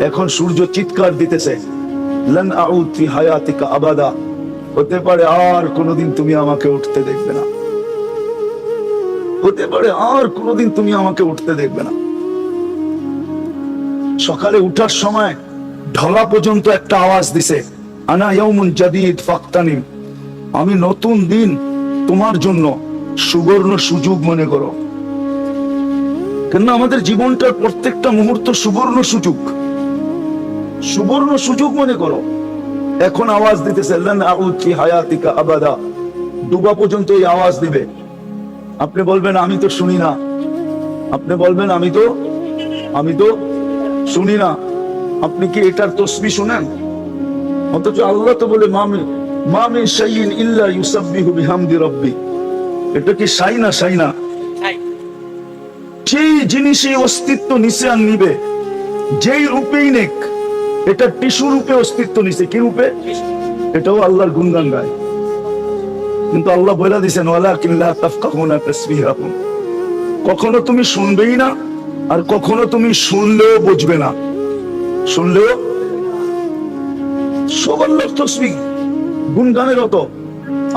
এখন সূর্য চিৎকার দিতেছে। লন আউদ হায়াতিকা আবাদা। হতে পারে আর কোনোদিন তুমি আমাকে উঠতে দেখবে না। হতে পারে আর কোনোদিন তুমি আমাকে উঠতে দেখবে না। সকালে উঠার সময় ঢলা পর্যন্ত একটা আওয়াজ দিছে, আনা ইয়াউমুন জাদিদ ফাক্তানিম। আমি নতুন দিন তোমার জন্য সুবর্ণ সুযোগ মনে করো। কেন আমাদের জীবনটার প্রত্যেকটা মুহূর্ত সুবর্ণ সুযোগ। সুবর্ণ সুযোগ মনে করো। এখন আওয়াজ দিতেছে হায়াতিকা আবাদা। ডুবা পর্যন্ত এই আওয়াজ দিবে। আপনি বলবেন আমি তো শুনি না। আপনি বলবেন আমি তো আমি তো শুনি না। আপনি কি এটার তসবি শুনেন? অথচ আল্লাহ তো বলে মামি মামি ইল্লা ইউসাব্বিহু বিহামদি রাব্বি। এটা কি না না? সেই। জিনিসই অস্তিত্ব নিচে আর নিবে যেই রূপেই নেক এটা টিস্যু রূপে অস্তিত্ব নিছে। কি রূপে? এটাও আল্লাহর গুণগান গায় কিন্তু আল্লাহ বলে দিছেন ওয়ালা কিল্লা তাফকাহুনা তাসবিহাকুম কখনো তুমি শুনবেই না, আর কখনো তুমি শুনলেও বুঝবে না। শুনলেও? সব আল্লাহর তসবি গুণগানের অত।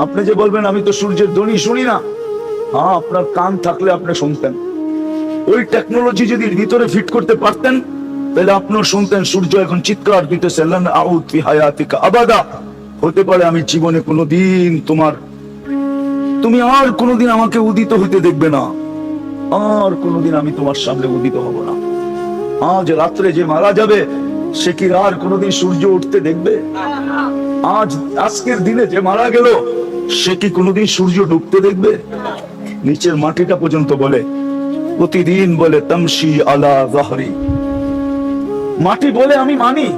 আপনি যে বলবেন, আমি তো সূর্যের ধ্বনি শুনি না। হ্যাঁ আপনার কান থাকলে আপনি শুনতেন। ওই টেকনোলজি যদি ভিতরে ফিট করতে পারতেন তাহলে আপনিও শুনতেন সূর্য এখন চিৎকার দিতেছে আবাদা। হতে পারে আমি জীবনে কোনোদিন তোমার, তুমি আর কোনোদিন আমাকে উদিত হইতে দেখবে না। আর কোনোদিন আমি তোমার সামনে উদিত হব না। আজ রাত্রে যে মারা যাবে, সে কি আর কোনোদিন সূর্য উঠতে দেখবে? আজ, আজকের দিনে যে মারা গেল, সে কি কোনোদিন সূর্য ডুবতে দেখবে? নিচের মাটিটা পর্যন্ত বলে, প্রতিদিন বলে, তমশি আলা জাহরি। মাটি বলে আমি মানি।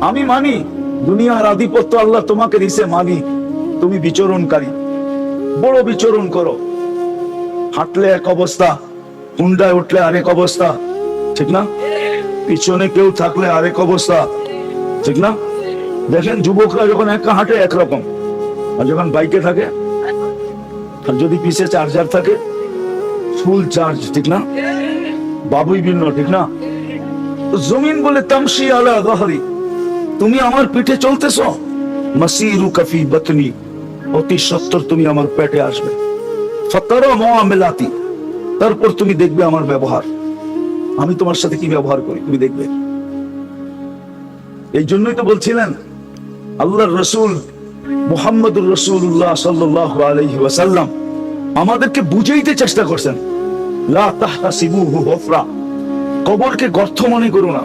আমি মানি, দুনিয়ার আধিপত্য আল্লাহ তোমাকে দিছে মানি। তুমি বিচরণকারী। বড় বিচরণ করো। হাঁটলে এক অবস্থা, হুন্ডায় উঠলে আরেক অবস্থা। ঠিক না? পিছনে কেউ থাকলে আরেক অবস্থা। ঠিক না? দেখেন যুবকরা যখন একা হাঁটে একরকম। আর যখন বাইকে থাকে, আর যদি পিছে চার্জার থাকে, ফুল চার্জ, ঠিক না? বাবুই ভিন্ন, ঠিক না? জমিন বলে তামসি আলা দহরি। তুমি আমার পিঠে চলতেছ? মাসিরু কফি বতনি। অতি সত্তর তুমি আমার পেটে আসবে। সত্তর মেলাতি তারপর তুমি দেখবে আমার ব্যবহার। আমি তোমার সাথে কি ব্যবহার করি, তুমি দেখবে। এই জন্যই তো বলছিলেন, আল্লাহর রসুল মোহাম্মদুর রসুল্লাহ সাল্লাহ আলহি ওয়াসাল্লাম আমাদেরকে বুঝাইতে চেষ্টা করছেন। লা তাহতাসিবুহু হফরা কবরকে গর্থ মনে করো না।